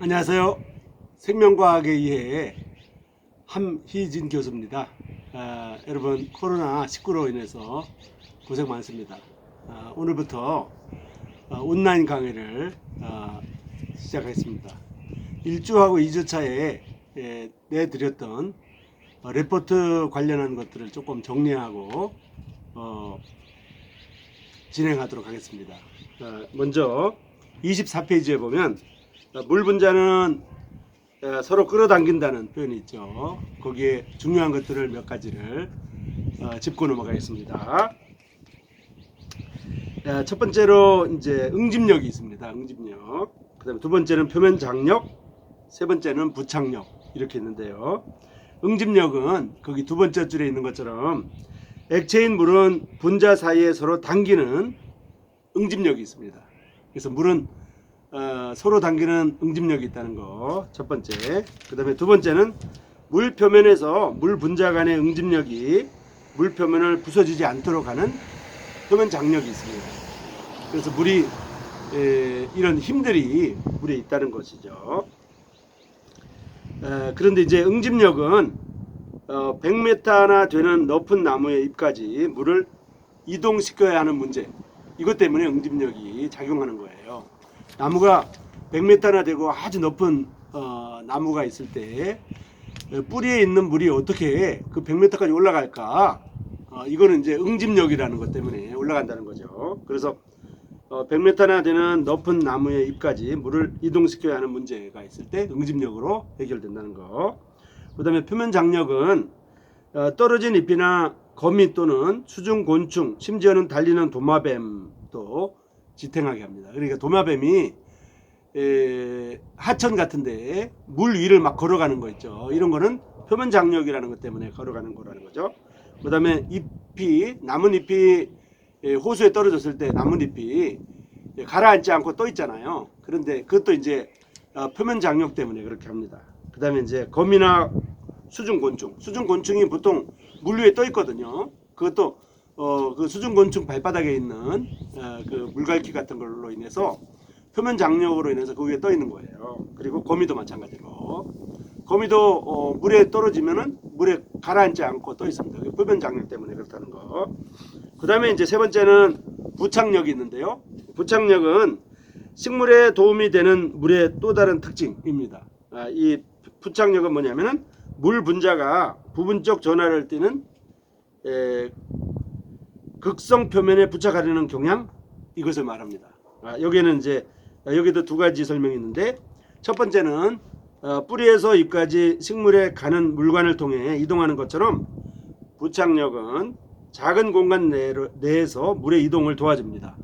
안녕하세요. 생명과학에 의해 함희진 교수입니다. 아, 여러분 코로나 19로 인해서 고생 많습니다. 아, 오늘부터 아, 온라인 강의를 아, 시작하겠습니다. 1주하고 2주 차에 예, 내드렸던 어, 레포트 관련한 것들을 조금 정리하고 어, 진행하도록 하겠습니다. 어, 먼저 24페이지에 보면 어, 물 분자는 어, 서로 끌어당긴다는 표현이 있죠. 거기에 중요한 것들을 몇 가지를 어, 짚고 넘어가겠습니다. 어, 첫 번째로 이제 응집력이 있습니다. 응집력. 그다음에 두 번째는 표면 장력, 세 번째는 부착력 이렇게 있는데요. 응집력은 거기 두 번째 줄에 있는 것처럼 액체인 물은 분자 사이에 서로 당기는 응집력이 있습니다. 그래서 물은 어, 서로 당기는 응집력이 있다는 거 첫 번째. 그 다음에 두 번째는 물 표면에서 물 분자 간의 응집력이 물 표면을 부서지지 않도록 하는 표면 장력이 있습니다. 그래서 물이 에, 이런 힘들이 물에 있다는 것이죠. 에, 그런데 이제 응집력은 어, 100m나 되는 높은 나무의 잎까지 물을 이동시켜야 하는 문제. 이것 때문에 응집력이 작용하는 거예요. 나무가 100m나 되고 아주 높은 어, 나무가 있을 때 어, 뿌리에 있는 물이 어떻게 그 100m까지 올라갈까? 어, 이거는 이제 응집력이라는 것 때문에 올라간다는 거죠. 그래서 어, 100m나 되는 높은 나무의 잎까지 물을 이동시켜야 하는 문제가 있을 때 응집력으로 해결된다는 거. 그 다음에 표면 장력은 어, 떨어진 잎이나 거미 또는 수중 곤충, 심지어는 달리는 도마뱀도 지탱하게 합니다. 그러니까 도마뱀이 에, 하천 같은데 물 위를 막 걸어가는 거 있죠. 이런 거는 표면 장력이라는 것 때문에 걸어가는 거라는 거죠. 그다음에 잎이 남은 잎이 에, 호수에 떨어졌을 때 남은 잎이 에, 가라앉지 않고 떠 있잖아요. 그런데 그것도 이제 어, 표면 장력 때문에 그렇게 합니다. 그다음에 이제 거미나 수중 곤충, 수중 곤충이 보통 물 위에 떠 있거든요. 그것도 어, 그 수중 곤충 발바닥에 있는 어, 그 물갈퀴 같은 걸로 인해서 표면 장력으로 인해서 그 위에 떠 있는 거예요. 그리고 거미도 마찬가지로 거미도 어, 물에 떨어지면은 물에 가라앉지 않고 떠 있습니다. 그 표면 장력 때문에 그렇다는 거. 그다음에 이제 세 번째는 부착력이 있는데요. 부착력은 식물에 도움이 되는 물의 또 다른 특징입니다. 아, 이 부착력은 뭐냐면은 물 분자가 부분적 전하를 띠는 에, 극성 표면에 부착하려는 경향 이것을 말합니다. 아, 여기에는 이제 아, 여기도 두 가지 설명이 있는데 첫 번째는 어, 뿌리에서 잎까지 식물에 가는 물관을 통해 이동하는 것처럼 부착력은 작은 공간 내에서 물의 이동을 도와줍니다.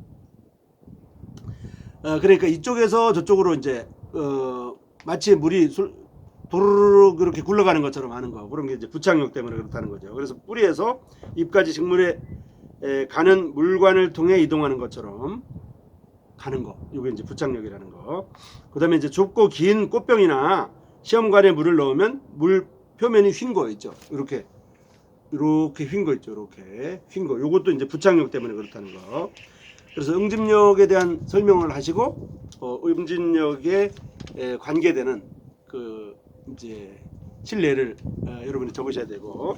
어, 그러니까 이쪽에서 저쪽으로 이제 어, 마치 물이 술, 도르르 그렇게 굴러가는 것처럼 하는 거 그런 게 이제 부착력 때문에 그렇다는 거죠. 그래서 뿌리에서 잎까지 식물에 에, 가는 물관을 통해 이동하는 것처럼 가는 거. 이게 이제 부착력이라는 거. 그다음에 이제 좁고 긴 꽃병이나 시험관에 물을 넣으면 물 표면이 휜 거 있죠. 이렇게 이렇게 휜 거 있죠. 이렇게 휜 거. 요것도 이제 부착력 때문에 그렇다는 거. 그래서 응집력에 대한 설명을 하시고 어, 응집력에 에, 관계되는 그 이제 실내를 어, 여러분이 적으셔야 되고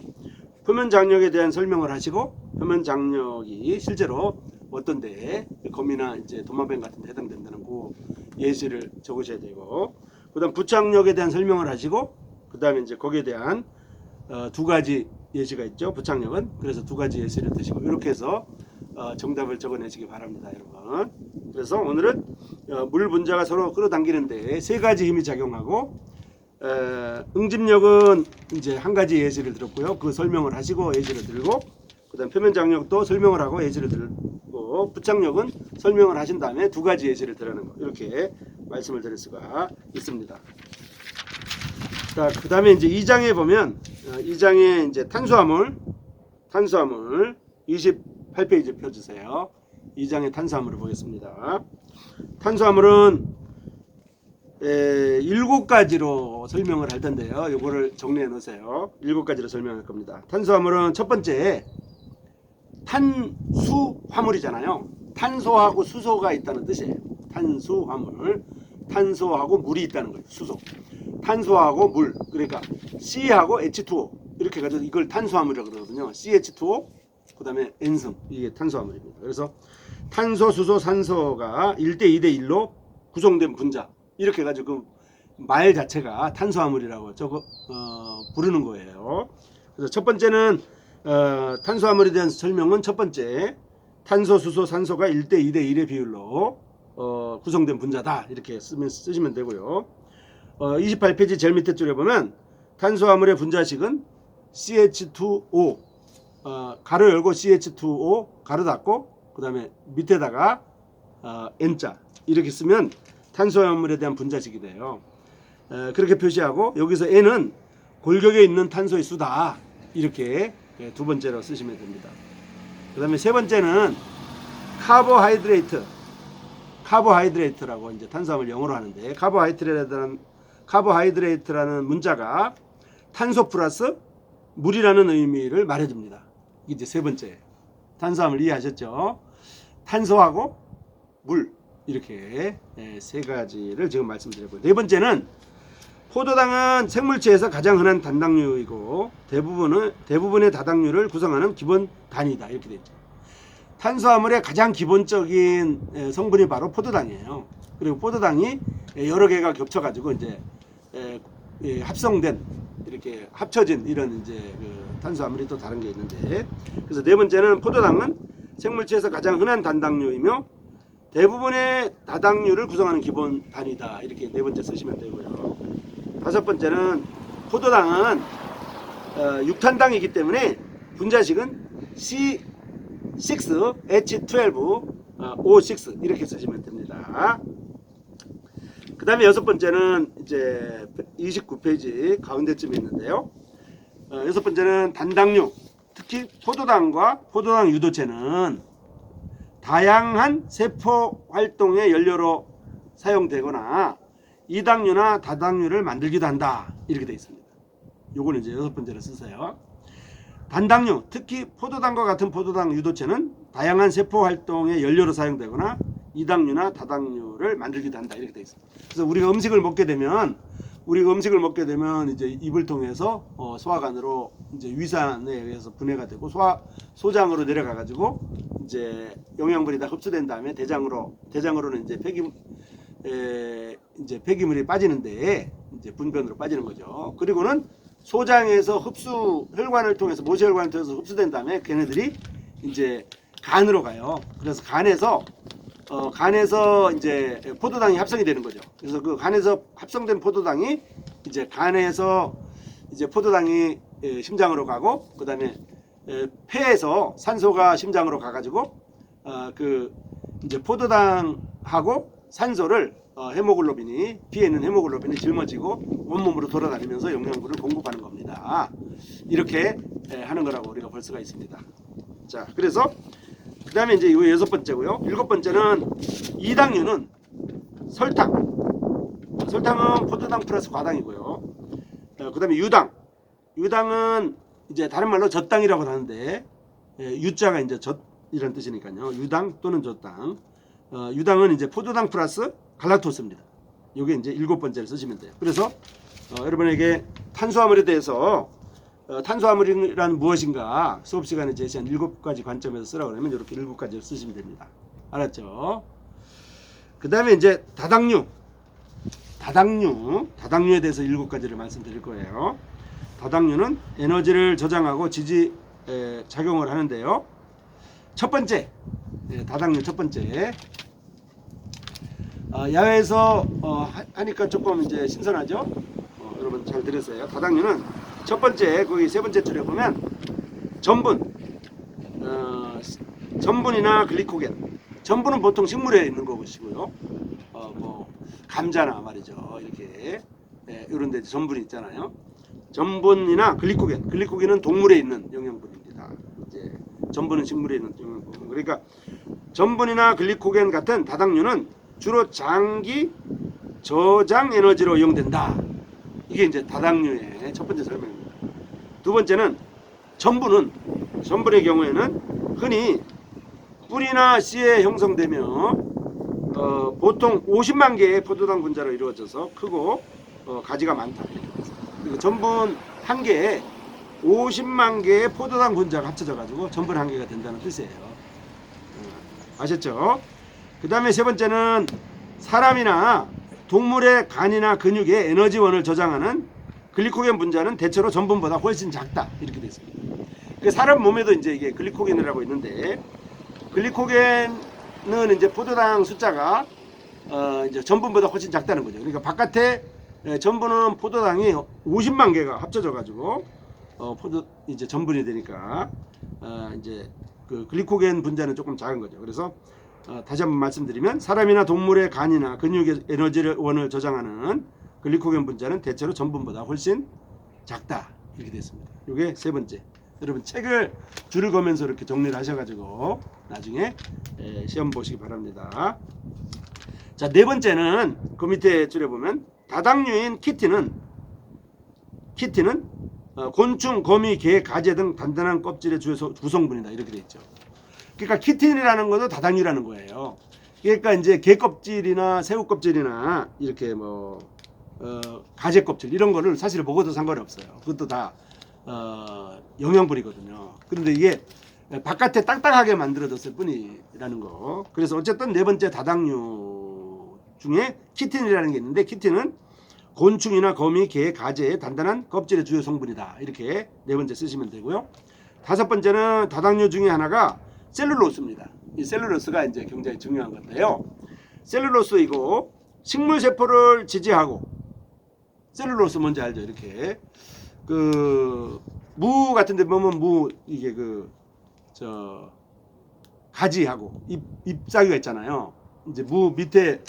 표면 장력에 대한 설명을 하시고 표면 장력이 실제로 어떤데 거미나 이제 도마뱀 같은 데 해당된다는 그 예시를 적으셔야 되고 그 다음 부착력에 대한 설명을 하시고 그 다음에 이제 거기에 대한 어, 두 가지 예시가 있죠. 부착력은. 그래서 두 가지 예시를 드시고 이렇게 해서 어, 정답을 적어내시기 바랍니다 여러분. 그래서 오늘은 어, 물 분자가 서로 끌어당기는데 세 가지 힘이 작용하고 에, 응집력은 이제 한 가지 예시를 들었고요. 그 설명을 하시고 예시를 들고 그다음 표면 장력도 설명을 하고 예시를 들고 부착력은 설명을 하신 다음에 두 가지 예시를 들라는 거 이렇게 말씀을 드릴 수가 있습니다. 자, 그다음에 이제 2장에 보면 어, 2장에 이제 탄수화물 탄수화물 28페이지 펴 주세요. 2장의 탄수화물을 보겠습니다. 탄수화물은 에, 일곱 가지로 설명을 할 텐데요. 요거를 정리해 놓으세요. 일곱 가지로 설명할 겁니다. 탄수화물은 첫 번째 탄수화물이잖아요. 탄소하고 수소가 있다는 뜻이에요. 탄수화물. 탄소하고 물이 있다는 거예요. 수소. 탄소하고 물. 그러니까 C하고 H2O 이렇게 가지고 이걸 탄소화물이라고 그러거든요. CH2O 그다음에 N승 이게 탄소화물입니다. 그래서 탄소, 수소, 산소가 1대 2대 1로 구성된 분자 이렇게 가지고 그말 자체가 탄소화물이라고 저거 어, 부르는 거예요. 그래서 첫 번째는 어, 탄소화물에 대한 설명은 첫 번째 탄소, 수소, 산소가 1대 2대 1의 비율로 어, 구성된 분자다 이렇게 쓰면 쓰시면 되고요. 어, 28페이지 제일 밑에 줄에 보면 탄소화물의 분자식은 CH2O 어, 가로 열고 CH2O 가로 닫고 그 다음에 밑에다가 어, N자 이렇게 쓰면 탄소화물에 대한 분자식이 돼요. 에, 그렇게 표시하고 여기서 N은 골격에 있는 탄소의 수다 이렇게 예, 두 번째로 쓰시면 됩니다. 그 다음에 세 번째는 카보하이드레이트 카보하이드레이트라고 이제 탄수화물 영어로 하는데 카보하이드레이트라는 카보하이드레이트라는 문자가 탄소 플러스 물이라는 의미를 말해줍니다. 이제 세 번째 탄수화물 이해하셨죠? 탄소하고 물 이렇게 예, 세 가지를 지금 말씀드렸고요. 네 번째는 포도당은 생물체에서 가장 흔한 단당류이고 대부분은 대부분의 다당류를 구성하는 기본 단위다 이렇게 되죠. 탄수화물의 가장 기본적인 에, 성분이 바로 포도당이에요. 그리고 포도당이 에, 여러 개가 겹쳐가지고 이제 에, 예, 합성된 이렇게 합쳐진 이런 이제 그 탄수화물이 또 다른 게 있는데 그래서 네 번째는 포도당은 생물체에서 가장 흔한 단당류이며 대부분의 다당류를 구성하는 기본 단위다 이렇게 네 번째 쓰시면 되고요. 다섯 번째는 포도당은 어, 육탄당이기 때문에 분자식은 C 6 H12 어, O6 이렇게 쓰시면 됩니다. 그 다음에 여섯 번째는 이제 29페이지 가운데쯤에 있는데요. 어, 여섯 번째는 단당류, 특히 포도당과 포도당 유도체는 다양한 세포 활동의 연료로 사용되거나 이당류나 다당류를 만들기도 한다. 이렇게 되어 있습니다. 요거는 이제 여섯 번째로 쓰세요. 단당류, 특히 포도당과 같은 포도당 유도체는 다양한 세포 활동의 연료로 사용되거나 이당류나 다당류를 만들기도 한다 이렇게 되어 있습니다. 그래서 우리가 음식을 먹게 되면 우리가 음식을 먹게 되면 이제 입을 통해서 어, 소화관으로 이제 위산에 의해서 분해가 되고 소화 소장으로 내려가 가지고 이제 영양분이 다 흡수된 다음에 대장으로 대장으로는 이제 폐기 에, 이제 폐기물이 빠지는데 이제 분변으로 빠지는 거죠. 그리고는 소장에서 흡수 혈관을 통해서 모세혈관을 통해서 흡수된 다음에 걔네들이 이제 간으로 가요. 그래서 간에서 어, 간에서 이제 포도당이 합성이 되는 거죠. 그래서 그 간에서 합성된 포도당이 이제 간에서 이제 포도당이 에, 심장으로 가고 그다음에 에, 폐에서 산소가 심장으로 가가지고 어, 그 이제 포도당하고 산소를 어, 헤모글로빈이 피에 있는 헤모글로빈이 짊어지고 온몸으로 돌아다니면서 영양분을 공급하는 겁니다. 이렇게 에, 하는 거라고 우리가 볼 수가 있습니다. 자, 그래서 그 다음에 이제 이거 여섯 번째고요. 일곱 번째는 이당류는 설탕. 설탕은 포도당 플러스 과당이고요. 어, 그 다음에 유당. 유당은 이제 다른 말로 젖당이라고 하는데 예, 유자가 이제 젖 이런 뜻이니까요. 유당 또는 젖당. 어, 유당은 이제 포도당 플러스 갈락토스입니다. 이게 이제 일곱 번째를 쓰시면 돼요. 그래서 어, 여러분에게 탄수화물에 대해서 어, 탄수화물이란 무엇인가 수업 시간에 제시한 일곱 가지 관점에서 쓰라고 그러면 이렇게 일곱 가지를 쓰시면 됩니다. 알았죠? 그 다음에 이제 다당류. 다당류. 다당류에 대해서 일곱 가지를 말씀드릴 거예요. 다당류는 에너지를 저장하고 지지 에, 작용을 하는데요. 첫 번째, 예, 다당류 첫 번째. 어, 야외에서 어, 하- 하니까 조금 이제 신선하죠? 어, 여러분 잘 들으세요. 다당류는 첫 번째 거기 세 번째 줄에 보면 전분, 어, 전분이나 글리코겐. 전분은 보통 식물에 있는 거 보시고요. 어, 뭐 감자나 말이죠. 이렇게 예, 이런 데 전분이 있잖아요. 전분이나 글리코겐. 글리코겐은 동물에 있는 영양분입니다. 이제 전분은 식물에 있는 영양분. 그러니까 전분이나 글리코겐 같은 다당류는 주로 장기 저장 에너지로 이용된다. 이게 이제 다당류의 첫 번째 설명입니다. 두 번째는 전분은 전분의 경우에는 흔히 뿌리나 씨에 형성되며 어, 보통 50만 개의 포도당 분자로 이루어져서 크고 어, 가지가 많다. 그리고 전분 한 개에 50만 개의 포도당 분자가 합쳐져 가지고 전분 한 개가 된다는 뜻이에요. 어, 아셨죠? 그 다음에 세 번째는 사람이나 동물의 간이나 근육에 에너지원을 저장하는 글리코겐 분자는 대체로 전분보다 훨씬 작다 이렇게 되어 있습니다. 그 사람 몸에도 이제 이게 글리코겐이라고 있는데 글리코겐은 이제 포도당 숫자가 어 이제 전분보다 훨씬 작다는 거죠. 그러니까 바깥에 예, 전분은 포도당이 50만 개가 합쳐져 가지고 어 포도 이제 전분이 되니까 어 이제 그 글리코겐 분자는 조금 작은 거죠. 그래서 어, 다시 한번 말씀드리면 사람이나 동물의 간이나 근육의 에너지원을 저장하는 글리코겐 분자는 대체로 전분보다 훨씬 작다 이렇게 됐습니다. 이게 세 번째. 여러분 책을 줄을 거면서 이렇게 정리를 하셔가지고 나중에 에, 시험 보시기 바랍니다. 자 네 번째는 그 밑에 줄에 보면 다당류인 키티는 키티는 어, 곤충, 거미, 개, 가재 등 단단한 껍질의 주요 구성분이다 이렇게 돼 있죠. 그러니까 키틴이라는 것도 다당류라는 거예요. 그러니까 이제 개 껍질이나 새우 껍질이나 이렇게 뭐 어, 가재 껍질 이런 거를 사실 먹어도 상관이 없어요. 그것도 다 어, 영양분이거든요. 그런데 이게 바깥에 딱딱하게 만들어졌을 뿐이라는 거. 그래서 어쨌든 네 번째 다당류 중에 키틴이라는 게 있는데 키틴은 곤충이나 거미, 개, 가재의 단단한 껍질의 주요 성분이다. 이렇게 네 번째 쓰시면 되고요. 다섯 번째는 다당류 중에 하나가 셀룰로스입니다. 이 셀룰로스가 이제 굉장히 중요한 건데요. 셀룰로스 이거 식물 세포를 지지하고 셀룰로스 뭔지 알죠? 이렇게 그 무 같은 데 보면 무 이게 그 저 가지하고 잎 잎사귀가 있잖아요. 이제 무 밑에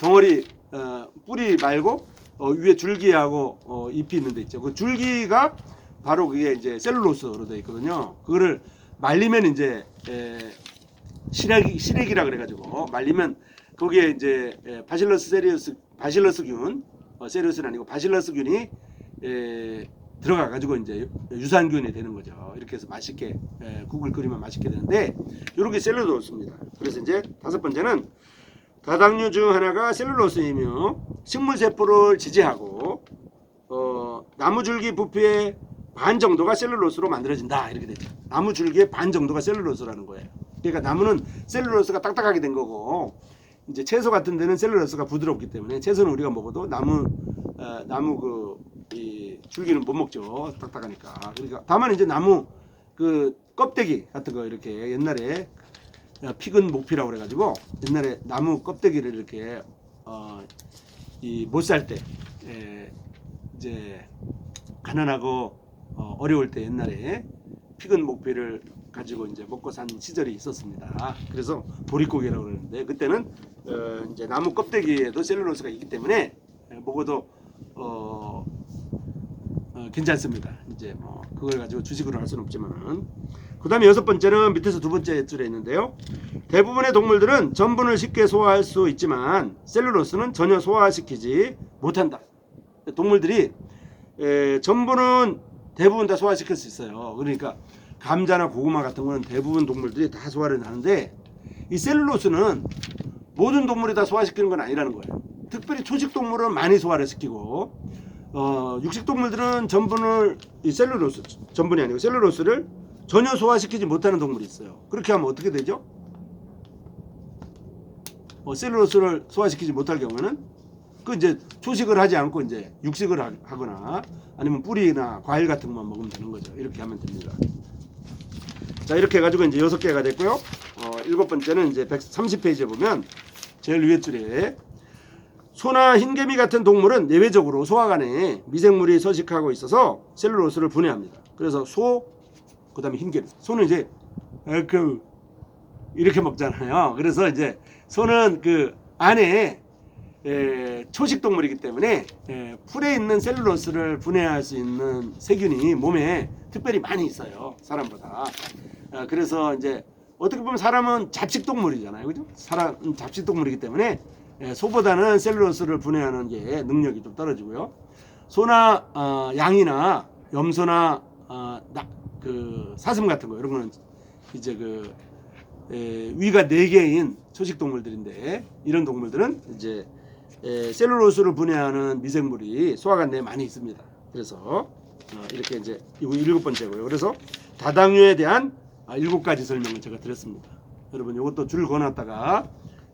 덩어리 어, 뿌리 말고 어, 위에 줄기하고 어, 잎이 있는 데 있죠. 그 줄기가 바로 그게 이제 셀룰로스로 되어 있거든요. 그거를 말리면 이제 에, 시래기 시래기라 그래가지고 말리면 거기에 이제 에, 바실러스 세리우스 바실러스균 어, 세리우스는 아니고 바실러스균이 에, 들어가 가지고 이제 유산균이 되는 거죠. 이렇게 해서 맛있게 에, 국을 끓이면 맛있게 되는데 이렇게 셀룰로스입니다. 그래서 이제 다섯 번째는 다당류 중 하나가 셀룰로스이며 식물 세포를 지지하고 어, 나무 줄기 부피의 반 정도가 셀룰로스로 만들어진다 이렇게 되죠. 나무 줄기의 반 정도가 셀룰로스라는 거예요. 그러니까 나무는 셀룰로스가 딱딱하게 된 거고 이제 채소 같은 데는 셀룰로스가 부드럽기 때문에 채소는 우리가 먹어도 나무 어, 나무 그 이 줄기는 못 먹죠. 딱딱하니까. 그러니까 다만 이제 나무 그 껍데기 같은 거 이렇게 옛날에 어, 피근 목피라고 그래가지고 옛날에 나무 껍데기를 이렇게 어, 이못살때 이제 가난하고 어, 어려울 때 옛날에 피근 목피를 가지고 이제 먹고 산 시절이 있었습니다. 그래서 보릿고기라고 그러는데 그때는 어, 이제 나무 껍데기에도 셀룰로스가 있기 때문에 에, 먹어도 어, 어, 괜찮습니다. 이제 뭐 그걸 가지고 주식으로 할 수는 없지만은 그다음에 여섯 번째는 밑에서 두 번째 줄에 있는데요. 대부분의 동물들은 전분을 쉽게 소화할 수 있지만 셀룰로스는 전혀 소화시키지 못한다. 동물들이 에, 전분은 대부분 다 소화시킬 수 있어요. 그러니까 감자나 고구마 같은 거는 대부분 동물들이 다 소화를 하는데 이 셀룰로스는 모든 동물이 다 소화시키는 건 아니라는 거예요. 특별히 초식 동물은 많이 소화를 시키고 어, 육식 동물들은 전분을 이 셀룰로스 전분이 아니고 셀룰로스를 전혀 소화시키지 못하는 동물이 있어요. 그렇게 하면 어떻게 되죠? 어, 셀룰로스를 소화시키지 못할 경우는 그 이제 초식을 하지 않고 이제 육식을 하- 하거나 아니면 뿌리나 과일 같은 것만 먹으면 되는 거죠. 이렇게 하면 됩니다. 자 이렇게 해가지고 이제 여섯 개가 됐고요. 어, 일곱 번째는 이제 130페이지에 보면 제일 위에 줄에 소나 흰개미 같은 동물은 내외적으로 소화 관에 미생물이 서식하고 있어서 셀룰로스를 분해합니다. 그래서 소, 그다음에 흰개미. 소는 이제 에, 그 이렇게 먹잖아요. 그래서 이제 소는 그 안에 에, 초식 동물이기 때문에 에, 풀에 있는 셀룰로스를 분해할 수 있는 세균이 몸에 특별히 많이 있어요. 사람보다. 아, 그래서 이제 어떻게 보면 사람은 잡식 동물이잖아요. 그죠? 사람은 잡식 동물이기 때문에 에, 소보다는 셀룰로스를 분해하는 게 능력이 좀 떨어지고요. 소나 어, 양이나 염소나 어, 나, 그 사슴 같은 거 이런 거는 이제 그 에, 위가 네 개인 초식 동물들인데 이런 동물들은 이제 에, 셀룰로스를 분해하는 미생물이 소화관 내에 많이 있습니다. 그래서 어, 이렇게 이제 이거 일곱 번째고요. 그래서 다당류에 대한 아, 일곱 가지 설명을 제가 드렸습니다. 여러분 이것도 줄 그어놨다가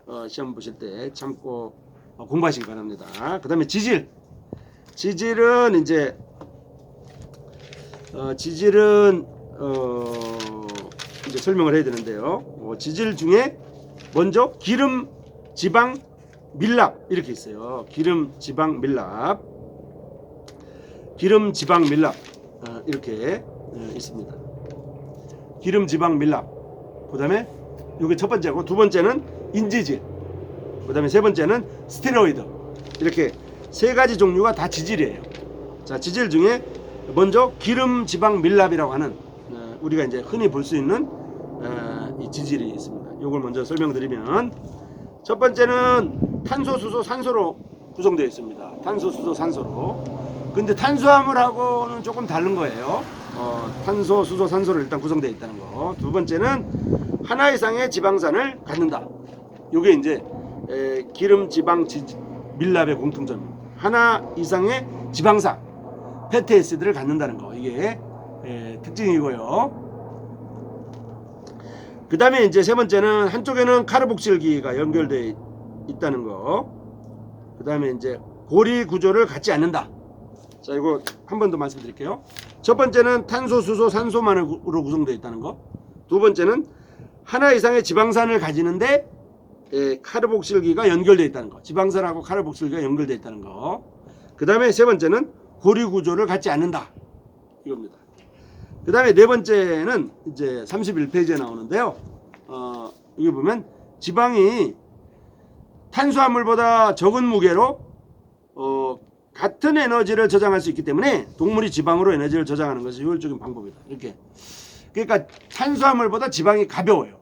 어, 시험 보실 때 참고 어, 공부하시기 바랍니다. 그 다음에 지질, 지질은 이제 어, 지질은 어, 이제 설명을 해야 되는데요. 어, 지질 중에 먼저 기름, 지방, 밀랍 이렇게 있어요. 기름, 지방, 밀랍, 기름, 지방, 밀랍 어, 이렇게 어, 있습니다. 기름, 지방, 밀랍. 그 다음에 이게 첫 번째고 두 번째는 인지질. 그 다음에 세 번째는 스테로이드. 이렇게 세 가지 종류가 다 지질이에요. 자, 지질 중에 먼저 기름, 지방, 밀랍이라고 하는 어, 우리가 이제 흔히 볼 수 있는 어, 이 지질이 있습니다. 이걸 먼저 설명드리면 첫 번째는 탄소, 수소, 산소로 구성되어 있습니다. 탄소, 수소, 산소로. 근데 탄수화물하고는 조금 다른 거예요. 어, 탄소, 수소, 산소로 일단 구성되어 있다는 거. 두 번째는 하나 이상의 지방산을 갖는다. 요게 이제 에, 기름, 지방, 지, 밀랍의 공통점입니다. 하나 이상의 지방산, 애시드를 갖는다는 거. 이게 에, 특징이고요. 그 다음에 이제 세 번째는 한쪽에는 카르복실기가 연결되어 있다는 거. 그 다음에 이제 고리 구조를 갖지 않는다. 자, 이거 한 번 더 말씀드릴게요. 첫 번째는 탄소, 수소, 산소만으로 구성되어 있다는 거. 두 번째는 하나 이상의 지방산을 가지는데 에, 카르복실기가 연결되어 있다는 거. 지방산하고 카르복실기가 연결되어 있다는 거. 그 다음에 세 번째는 고리 구조를 갖지 않는다. 이겁니다. 그 다음에 네 번째는 이제 31페이지에 나오는데요. 어, 여기 보면 지방이 탄수화물보다 적은 무게로 어, 같은 에너지를 저장할 수 있기 때문에 동물이 지방으로 에너지를 저장하는 것이 효율적인 방법이다. 이렇게. 그러니까 탄수화물보다 지방이 가벼워요.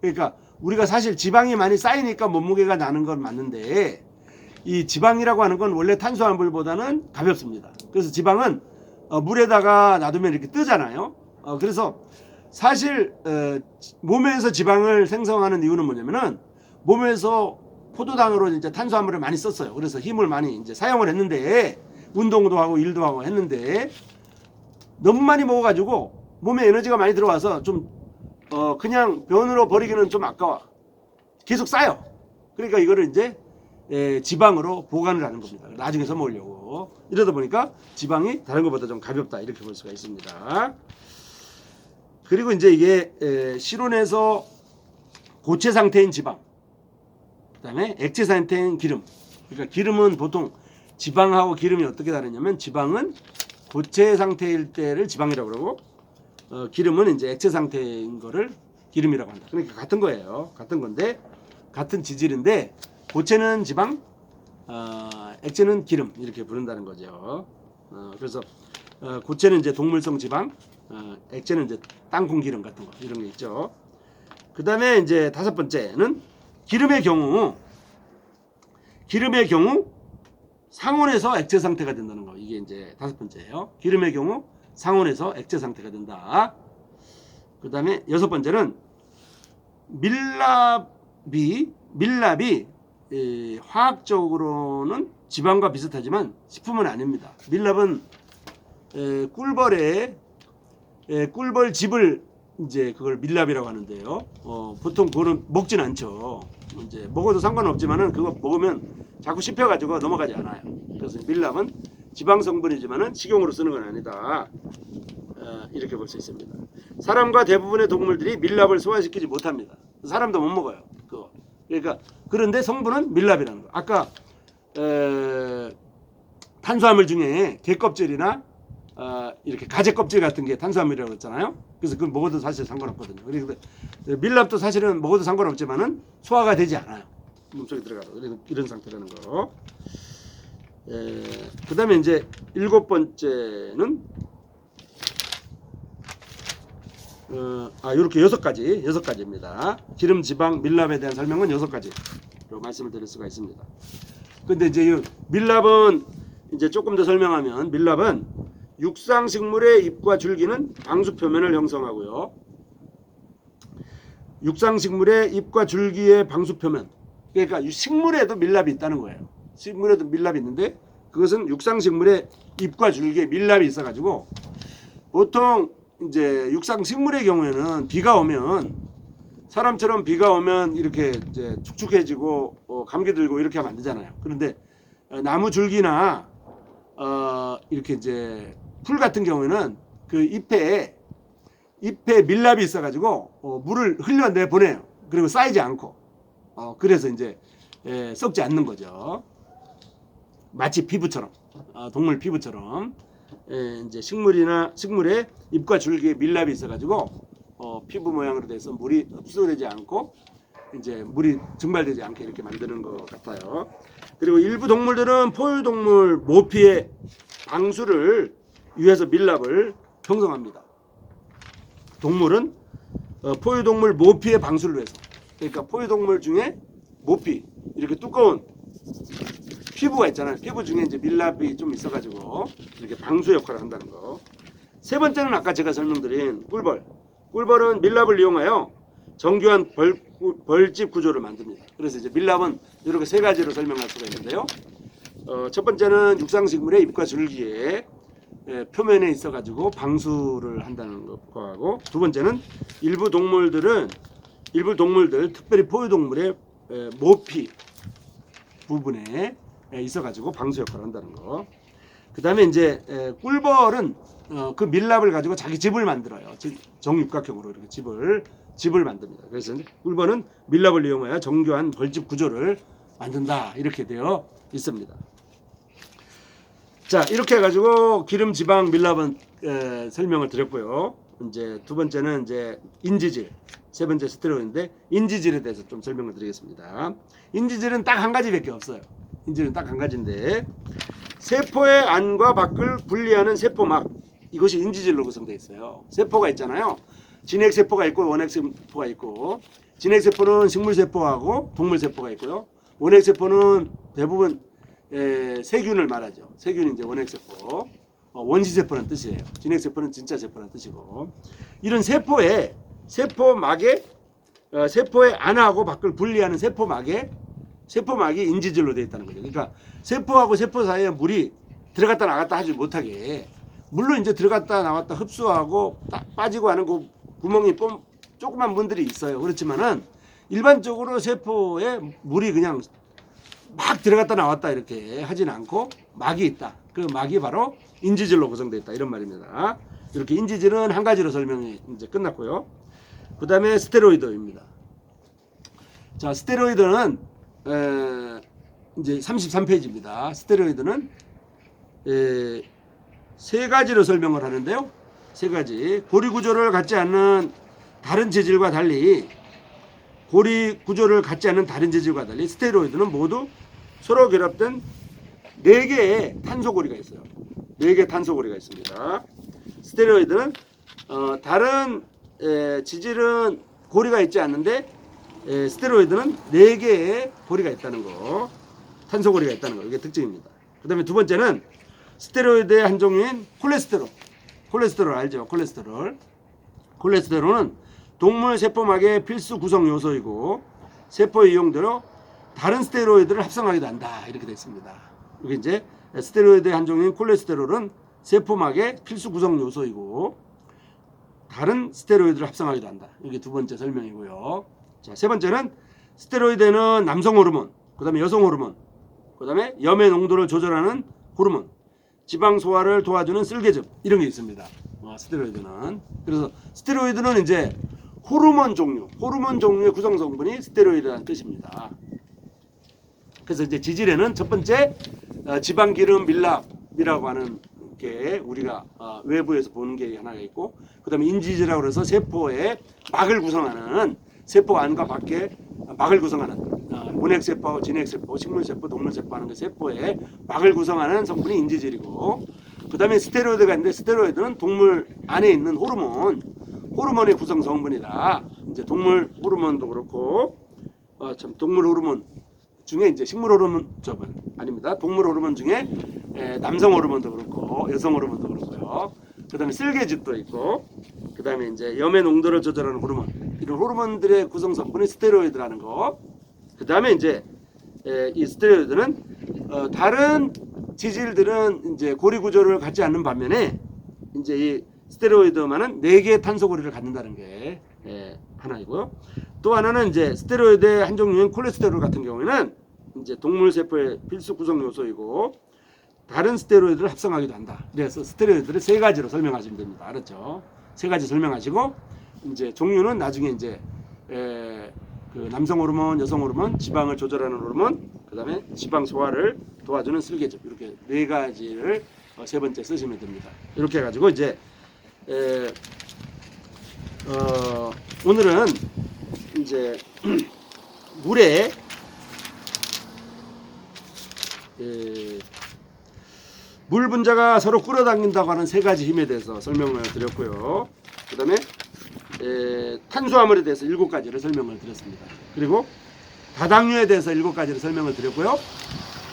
그러니까 우리가 사실 지방이 많이 쌓이니까 몸무게가 나는 건 맞는데 이 지방이라고 하는 건 원래 탄수화물보다는 가볍습니다. 그래서 지방은 어, 물에다가 놔두면 이렇게 뜨잖아요. 어, 그래서 사실 어, 몸에서 지방을 생성하는 이유는 뭐냐면은 몸에서 포도당으로 이제 탄수화물을 많이 썼어요. 그래서 힘을 많이 이제 사용을 했는데 운동도 하고 일도 하고 했는데 너무 많이 먹어가지고 몸에 에너지가 많이 들어와서 좀 어, 그냥 변으로 버리기는 좀 아까워. 계속 쌓여. 그러니까 이거를 이제 에, 지방으로 보관을 하는 겁니다. 나중에 써먹으려고. 이러다 보니까 지방이 다른 것보다 좀 가볍다. 이렇게 볼 수가 있습니다. 그리고 이제 이게 에, 실온에서 고체 상태인 지방, 그 다음에 액체 상태인 기름. 그러니까 기름은 보통 지방하고 기름이 어떻게 다르냐면 지방은 고체 상태일 때를 지방이라고 그러고 어, 기름은 이제 액체 상태인 거를 기름이라고 한다. 그러니까 같은 거예요. 같은 건데 같은 지질인데 고체는 지방, 어, 액체는 기름 이렇게 부른다는 거죠. 어, 그래서 어, 고체는 이제 동물성 지방, 어, 액체는 이제 땅콩 기름 같은 거 이런 게 있죠. 그 다음에 이제 다섯 번째는 기름의 경우 기름의 경우 상온에서 액체 상태가 된다는 거 이게 이제 다섯 번째예요. 기름의 경우 상온에서 액체 상태가 된다. 그 다음에 여섯 번째는 밀랍이 밀랍이 에, 화학적으로는 지방과 비슷하지만 식품은 아닙니다. 밀랍은 에, 꿀벌 즙을 이제 그걸 밀랍이라고 하는데요. 어, 보통 그거는 먹진 않죠. 이제 먹어도 상관없지만은 그거 먹으면 자꾸 씹혀가지고 넘어가지 않아요. 그래서 밀랍은 지방 성분이지만은 식용으로 쓰는 건 아니다. 어, 이렇게 볼 수 있습니다. 사람과 대부분의 동물들이 밀랍을 소화시키지 못합니다. 사람도 못 먹어요. 그거. 그러니까 그런데 성분은 밀랍이라는 거. 아까 에, 탄수화물 중에 게 껍질이나 어, 이렇게 가재 껍질 같은 게 탄수화물이라고 했잖아요. 그래서 그걸 먹어도 사실 상관없거든요. 그래서 밀랍도 사실은 먹어도 상관없지만은 소화가 되지 않아요. 몸속에 들어가도 그래서 이런 상태라는 거. 에, 그다음에 이제 일곱 번째는 어, 아 이렇게 여섯 가지 여섯 가지입니다. 기름, 지방, 밀랍에 대한 설명은 여섯 가지로 말씀을 드릴 수가 있습니다. 근데 이제 이 밀랍은 이제 조금 더 설명하면 밀랍은 육상 식물의 잎과 줄기는 방수 표면을 형성하고요. 육상 식물의 잎과 줄기의 방수 표면. 그러니까 이 식물에도 밀랍이 있다는 거예요. 식물에도 밀랍이 있는데 그것은 육상 식물의 잎과 줄기에 밀랍이 있어 가지고 보통 이제 육상 식물의 경우에는 비가 오면 사람처럼 비가 오면 이렇게 이제 축축해지고 어, 감기 들고 이렇게 하면 안 되잖아요. 그런데 어, 나무 줄기나 어, 이렇게 이제 풀 같은 경우에는 그 잎에 잎에 밀랍이 있어가지고 어, 물을 흘려 내 보내요. 그리고 쌓이지 않고 어, 그래서 이제 에, 썩지 않는 거죠. 마치 피부처럼 어, 동물 피부처럼 에, 이제 식물이나 식물의 잎과 줄기에 밀랍이 있어가지고 어, 피부 모양으로 돼서 물이 흡수되지 않고 이제 물이 증발되지 않게 이렇게 만드는 것 같아요. 그리고 일부 동물들은 포유동물 모피의 방수를 위해서 밀랍을 형성합니다. 동물은 어, 포유동물 모피의 방수를 위해서 그러니까 포유동물 중에 모피 이렇게 두꺼운 피부가 있잖아요. 피부 중에 이제 밀랍이 좀 있어가지고 이렇게 방수 역할을 한다는 거. 세 번째는 아까 제가 설명드린 꿀벌. 꿀벌은 밀랍을 이용하여 정교한 벌, 벌집 구조를 만듭니다. 그래서 이제 밀랍은 이렇게 세 가지로 설명할 수가 있는데요. 어, 첫 번째는 육상식물의 잎과 줄기에 예, 표면에 있어 가지고 방수를 한다는 것하고 두 번째는 일부 동물들은 일부 동물들 특별히 포유동물의 에, 모피 부분에 에, 있어 가지고 방수 역할을 한다는 거. 그 다음에 이제 에, 꿀벌은 어, 그 밀랍을 가지고 자기 집을 만들어요. 즉, 정육각형으로 이렇게 집을 집을 만듭니다. 그래서 꿀벌은 밀랍을 이용하여 정교한 벌집 구조를 만든다 이렇게 되어 있습니다. 자 이렇게 해가지고 기름 지방 밀랍은 에, 설명을 드렸고요. 이제 두 번째는 이제 인지질, 세 번째 스테로인데 인지질에 대해서 좀 설명을 드리겠습니다. 인지질은 딱 한 가지밖에 없어요. 인지질은 딱 한 가지인데 세포의 안과 밖을 분리하는 세포막 이것이 인지질로 구성되어 있어요. 세포가 있잖아요. 진핵 세포가 있고 원핵 세포가 있고 진핵 세포는 식물 세포하고 동물 세포가 있고요. 원핵 세포는 대부분 에, 세균을 말하죠. 세균이 이제 원핵 세포, 어, 원시 세포라는 뜻이에요. 진핵 세포는 진짜 세포라는 뜻이고 이런 세포에 세포막에 어, 세포의 안하고 밖을 분리하는 세포막에 세포막이 인지질로 되어 있다는 거죠. 그러니까 세포하고 세포 사이에 물이 들어갔다 나갔다 하지 못하게 물론 이제 들어갔다 나왔다 흡수하고 빠- 빠지고 하는 그 구멍이 좀 조그만 문들이 있어요. 그렇지만은 일반적으로 세포에 물이 그냥 막 들어갔다 나왔다 이렇게 하진 않고 막이 있다. 그 막이 바로 인지질로 구성되어 있다 이런 말입니다. 이렇게 인지질은 한 가지로 설명이 이제 끝났고요. 그 다음에 스테로이드입니다. 자, 스테로이드는 에, 이제 33페이지입니다. 스테로이드는 에, 세 가지로 설명을 하는데요. 세 가지. 고리 구조를 갖지 않는 다른 재질과 달리 고리 구조를 갖지 않는 다른 재질과 달리 스테로이드는 모두 서로 결합된 네 개의 탄소 고리가 있어요. 네 개의 탄소 고리가 있습니다. 스테로이드는 어, 다른 에, 지질은 고리가 있지 않는데 에, 스테로이드는 네 개의 고리가 있다는 거, 탄소 고리가 있다는 거 이게 특징입니다. 그 다음에 두 번째는 스테로이드의 한 종류인 콜레스테롤. 콜레스테롤 알죠? 콜레스테롤. 콜레스테롤은 동물 세포막의 필수 구성 요소이고 세포 이용대로 다른 스테로이드를 합성하기도 한다 이렇게 되어 있습니다. 이게 이제 스테로이드의 한 종류인 콜레스테롤은 세포막의 필수 구성 요소이고 다른 스테로이드를 합성하기도 한다. 이게 두 번째 설명이고요. 자, 세 번째는 스테로이드는 남성 호르몬, 그다음에 여성 호르몬, 그다음에 염의 농도를 조절하는 호르몬, 지방 소화를 도와주는 쓸개즙 이런 게 있습니다. 어, 스테로이드는 그래서 스테로이드는 이제 호르몬 종류, 호르몬 종류의 구성 성분이 스테로이드라는 뜻입니다. 그래서 이제 지질에는 첫 번째 어, 지방 기름 밀랍이라고 하는 게 우리가 어, 외부에서 보는 게 하나가 있고 그다음에 인지질이라고 해서 세포의 막을 구성하는 세포 안과 밖에 막을 구성하는 어, 문핵 세포, 진핵 세포, 식물 세포, 동물 세포 하는 그 세포의 막을 구성하는 성분이 인지질이고 그다음에 스테로이드가 있는데 스테로이드는 동물 안에 있는 호르몬 호르몬의 구성 성분이다. 이제 동물 호르몬도 그렇고 어, 참 동물 호르몬 중에 이제 식물 호르몬 저분 아닙니다. 동물 호르몬 중에 에, 남성 호르몬도 그렇고 여성 호르몬도 그렇고요. 그다음에 쓸개즙도 있고 그다음에 이제 염의 농도를 조절하는 호르몬 이런 호르몬들의 구성 성분이 스테로이드라는 거. 그 다음에 이제 에, 이 스테로이드는 어, 다른 지질들은 이제 고리 구조를 갖지 않는 반면에 이제 이 스테로이드만은 네 개의 탄소 고리를 갖는다는 게 에, 하나이고요. 또 하나는 이제 스테로이드의 한 종류인 콜레스테롤 같은 경우에는 이제 동물 세포의 필수 구성 요소이고 다른 스테로이드를 합성하기도 한다. 그래서 스테로이드를 세 가지로 설명하시면 됩니다. 알았죠? 세 가지 설명하시고 이제 종류는 나중에 이제 에, 그 남성 호르몬, 여성 호르몬, 지방을 조절하는 호르몬, 그다음에 지방 소화를 도와주는 슬개즙 이렇게 네 가지를 어, 세 번째 쓰시면 됩니다. 이렇게 해가지고 이제 에, 어, 오늘은 이제 물에 에, 물 분자가 서로 끌어당긴다고 하는 세 가지 힘에 대해서 설명을 드렸고요. 그 다음에 에, 탄수화물에 대해서 일곱 가지를 설명을 드렸습니다. 그리고 다당류에 대해서 일곱 가지를 설명을 드렸고요.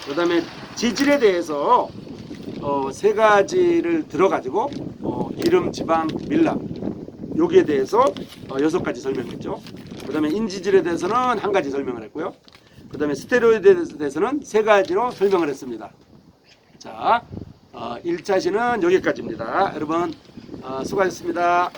그 다음에 지질에 대해서 어, 세 가지를 들어가지고 어, 기름, 지방, 밀랍 여기에 대해서 어, 여섯 가지 설명했죠. 그 다음에 인지질에 대해서는 한 가지 설명을 했고요. 그 다음에 스테로이드에 대해서는 세 가지로 설명을 했습니다. 자, 어, 1차 시는 여기까지입니다. 여러분 어, 수고하셨습니다.